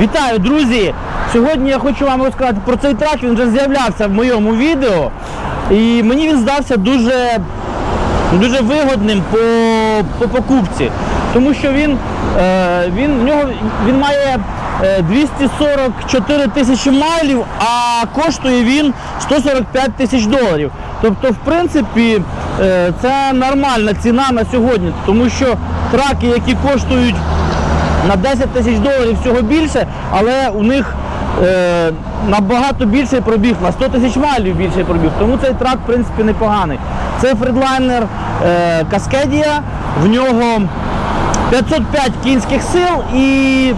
Вітаю, друзі! Сьогодні я хочу вам розказати про цей трак. Він вже з'являвся в моєму відео. І мені він здався дуже, дуже вигодним по, по покупці. Тому що він, е, він, в нього, він має е, 244 тисячі майлів, а коштує він 145 тисяч доларів. Тобто, в принципі, е, це нормальна ціна на сьогодні, тому що траки, які коштують на 10 тисяч доларів всього більше, але у них е, набагато більший пробіг, на 100 тисяч майлів більший пробіг. Тому цей трак, в принципі, непоганий. Це фредлайнер е, Cascadia, в нього 505 кінських сил і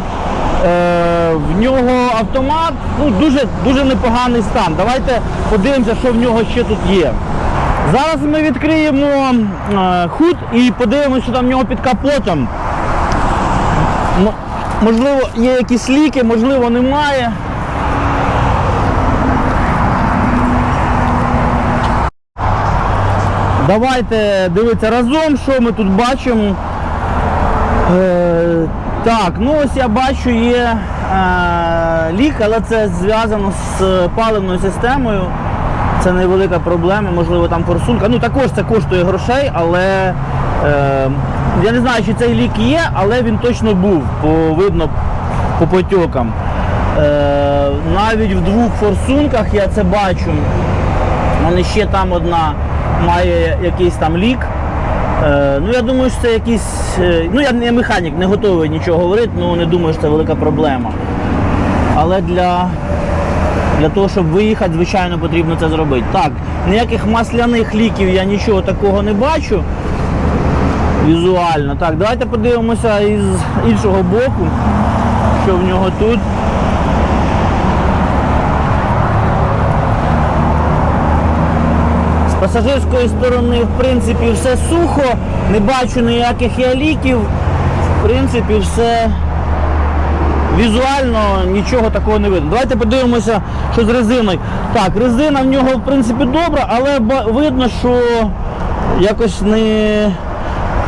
е, в нього автомат, ну, дуже, дуже непоганий стан. Давайте подивимося, що в нього ще тут є. Зараз ми відкриємо е, худ і подивимося, що там в нього під капотом. Можливо, є якісь ліки, можливо, немає. Давайте дивитися разом, що ми тут бачимо. Е, так, ну ось я бачу, є е, лік, але це зв'язано з паливною системою. Це невелика проблема, можливо, там форсунка. Ну також це коштує грошей, але е, я не знаю, чи цей лік є, але він точно був, по, видно по потьокам. Е, навіть в двох форсунках я це бачу. Вон ще там одна має якийсь там лік. Е, ну я думаю, що це якийсь. е, ну я не механік, не готовий нічого говорити, ну не думаю, що це велика проблема. Але для, для того, щоб виїхати, звичайно, потрібно це зробити. Так, ніяких масляних ліків я нічого такого не бачу. Візуально. Так, давайте подивимося із іншого боку, що в нього тут. З пасажирської сторони, в принципі, все сухо, не бачу ніяких я ліків. В принципі, все візуально нічого такого не видно. Давайте подивимося, що з резиною. Так, резина в нього в принципі добра, але видно, що якось не,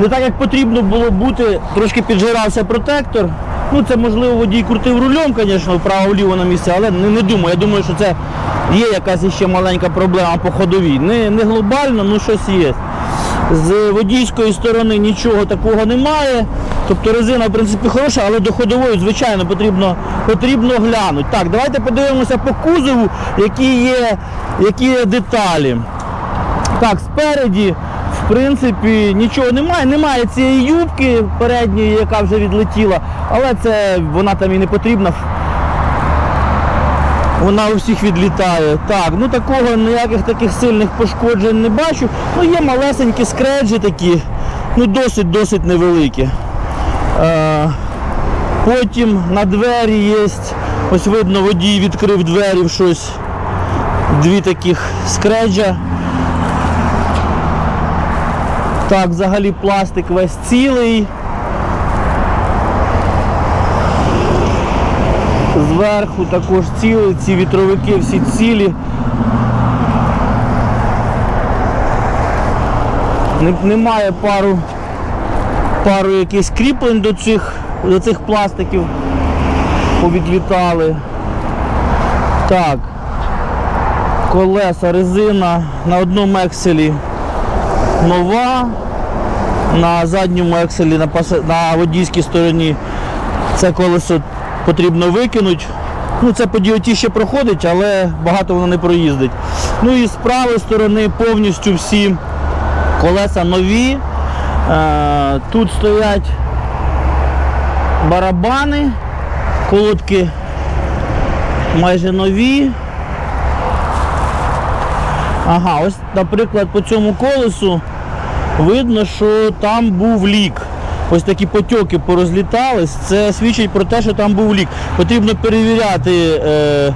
не так, як потрібно було бути, трошки піджирався протектор. Ну, це можливо водій крутив рулем, звісно, вправо-вліво на місці, але не, не думаю. Я думаю, що це є якась іще маленька проблема по ходовій. Не, не глобально, ну щось є. З водійської сторони нічого такого немає. Тобто резина, в принципі, хороша, але до ходової, звичайно, потрібно, потрібно глянути. Так, давайте подивимося по кузову, які є, які є деталі. Так, спереді, в принципі, нічого немає. Немає цієї юбки передньої, яка вже відлетіла, але це вона там і не потрібна. Вона у всіх відлітає. Так, ну такого ніяких таких сильних пошкоджень не бачу. Ну є малесенькі скреджі такі, ну досить-досить невеликі. Е, потім на двері є, ось видно, водій відкрив двері в щось. Дві таких скреджа. Так, взагалі пластик весь цілий. Зверху також цілий, ці вітровики всі цілі. Немає пару, пару якихось кріплень до цих, до цих пластиків. Повідлітали. Так. Колеса, резина на одному екселі нова. На задньому екселі на, паса- на водійській стороні це колесо потрібно викинути. Ну, це по DOT ще проходить, але багато воно не проїздить. Ну і з правої сторони повністю всі колеса нові. Е, тут стоять барабани, колодки майже нові. Ага, ось, наприклад, по цьому колесу видно, що там був лік. Ось такі потьоки порозлітались. Це свідчить про те, що там був лік. Потрібно перевіряти е,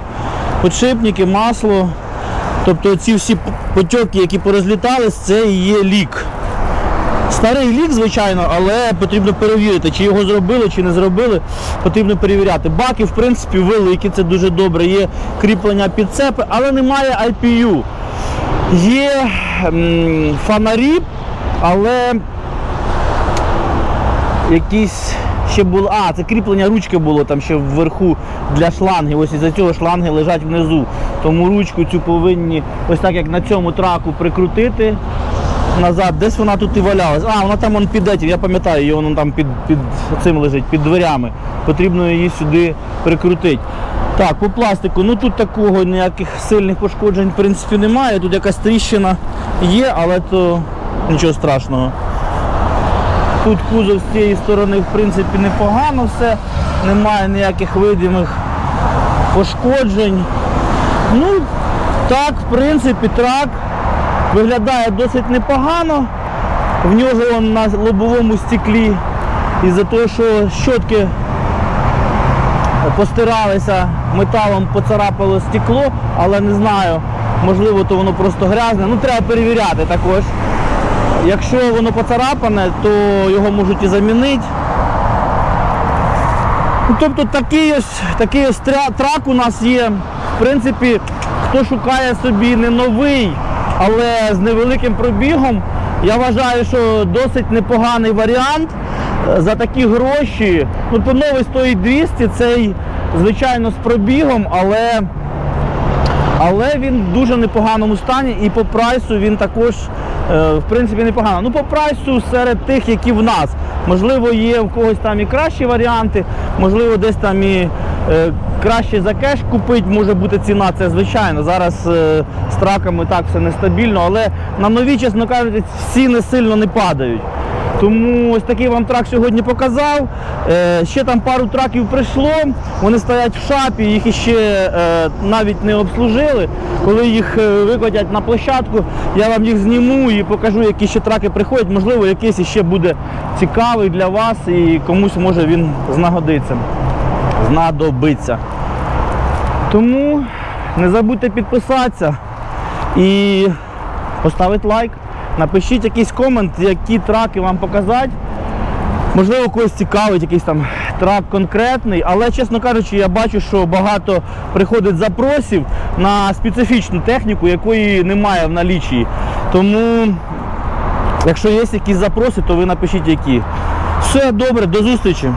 подшипники, масло. Тобто ці всі потьоки, які порозлітались, це і є лік. Старий лік, звичайно, але потрібно перевірити, чи його зробили, чи не зробили. Потрібно перевіряти. Баки, в принципі, великі, це дуже добре. Є кріплення підцепи, але немає IPU. Є м, фонарі, але якісь ще було. А, це кріплення ручки було там ще вверху для шлангів. Ось із-за цього шланги лежать внизу. Тому ручку цю повинні ось так як на цьому траку прикрутити назад. Десь вона тут і валялась. А, вона там вон під етім, я пам'ятаю, її воно там під, під цим лежить, під дверями. Потрібно її сюди прикрутити. Так, по пластику, ну тут такого ніяких сильних пошкоджень в принципі немає. Тут якась тріщина є, але то нічого страшного. Тут кузов з цієї сторони в принципі непогано все, немає ніяких видимих пошкоджень. Ну, так, в принципі, трак виглядає досить непогано. В нього на лобовому стеклі із-за того, що щотки постиралися металом, поцарапало стекло, але не знаю, можливо, то воно просто грязне. Ну, треба перевіряти також. Якщо воно поцарапане, то його можуть і замінити. Ну, тобто такий ось, такий ось трак у нас є. В принципі, хто шукає собі не новий, але з невеликим пробігом, я вважаю, що досить непоганий варіант. Е, За такі гроші. Ну, то новий стоїть 200, цей, звичайно, з пробігом, але але він в дуже непоганому стані і по прайсу він також в принципі непогано. Ну по прайсу серед тих, які в нас. Можливо, є в когось там і кращі варіанти, можливо, десь там і е, краще за кеш купити, може бути ціна, це звичайно. Зараз е, з траками так все нестабільно, але на нові, чесно кажучи, ціни сильно не падають. Тому ось такий вам трак сьогодні показав. Е, ще там пару траків прийшло, вони стоять в шапі, їх іще е, навіть не обслужили. Коли їх е, викотять на площадку, я вам їх зніму і покажу, які ще траки приходять. Можливо, якийсь іще буде цікавий для вас і комусь може він знагодиться, знадобиться. Тому не забудьте підписатися і поставити лайк. Напишіть якийсь комент, які траки вам показати. Можливо, когось цікавить якийсь там трак конкретний, але, чесно кажучи, я бачу, що багато приходить запросів на специфічну техніку, якої немає в налічі. Тому, якщо є якісь запроси, то ви напишіть які. Все добре, до зустрічі.